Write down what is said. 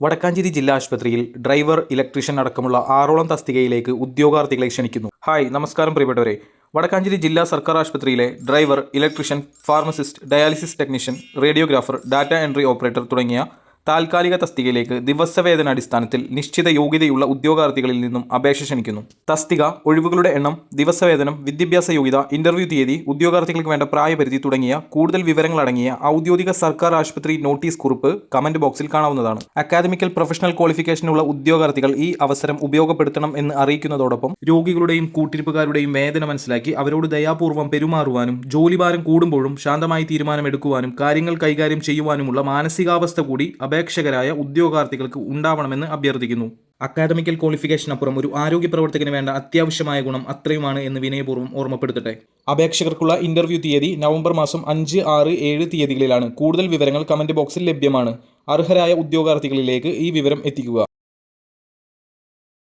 വടക്കാഞ്ചേരി ജില്ലാ ആശുപത്രിയിൽ driver electrician അടക്കമുള്ള ആറോളം തസ്തികയിലേക്ക് ഉദ്യോഗാർത്ഥികളെ ക്ഷണിക്കുന്നു. ഹായ് നമസ്കാരം പ്രിയപ്പെട്ടവരെ. വടക്കാഞ്ചേരി ജില്ലാ സർക്കാർ ആശുപത്രിയിലെ driver electrician pharmacist dialysis technician radiographer data entry operator തുടങ്ങിയ താൽക്കാലിക തസ്തികയിലേക്ക് ദിവസവേതന അടിസ്ഥാനത്തിൽ നിശ്ചിത യോഗ്യതയുള്ള ഉദ്യോഗാർത്ഥികളിൽ നിന്നും അപേക്ഷ ക്ഷണിക്കുന്നു. തസ്തിക ഒഴിവുകളുടെ എണ്ണം ദിവസവേതനം വിദ്യാഭ്യാസ യോഗ്യത ഇന്റർവ്യൂ തീയതി ഉദ്യോഗാർത്ഥികൾക്ക് വേണ്ട പ്രായപരിധി തുടങ്ങിയ കൂടുതൽ വിവരങ്ങൾ അടങ്ങിയ ഔദ്യോഗിക സർക്കാർ ആശുപത്രി നോട്ടീസ് കുറിപ്പ് കമന്റ് ബോക്സിൽ കാണാവുന്നതാണ്. അക്കാദമിക്കൽ പ്രൊഫഷണൽ ക്വാളിഫിക്കേഷനുള്ള ഉദ്യോഗാർത്ഥികൾ ഈ അവസരം ഉപയോഗപ്പെടുത്തണം എന്ന് അറിയിക്കുന്നതോടൊപ്പം രോഗികളുടെയും കൂട്ടിരിപ്പുകാരുടെയും വേദന മനസ്സിലാക്കി അവരോട് ദയാപൂർവം പെരുമാറുവാനും ജോലിഭാരം കൂടുമ്പോഴും ശാന്തമായി തീരുമാനമെടുക്കുവാനും കാര്യങ്ങൾ കൈകാര്യം ചെയ്യുവാനുമുള്ള മാനസികാവസ്ഥ കൂടി അപേക്ഷകരായ ഉദ്യോഗാർത്ഥികൾക്ക് ഉണ്ടാവണമെന്ന് അഭ്യർത്ഥിക്കുന്നു. അക്കാദമിക്കൽ ക്വാളിഫിക്കേഷനപ്പുറം ഒരു ആരോഗ്യ പ്രവർത്തകന് വേണ്ട അത്യാവശ്യമായ ഗുണം അത്രയുമാണ് എന്ന് വിനയപൂർവം ഓർമ്മപ്പെടുത്തട്ടെ. അപേക്ഷകർക്കുള്ള ഇന്റർവ്യൂ തീയതി നവംബർ മാസം അഞ്ച് ആറ് ഏഴ് തീയതികളിലാണ്. കൂടുതൽ വിവരങ്ങൾ കമന്റ് ബോക്സിൽ ലഭ്യമാണ്. അർഹരായ ഉദ്യോഗാർത്ഥികളിലേക്ക് ഈ വിവരം എത്തിക്കുക.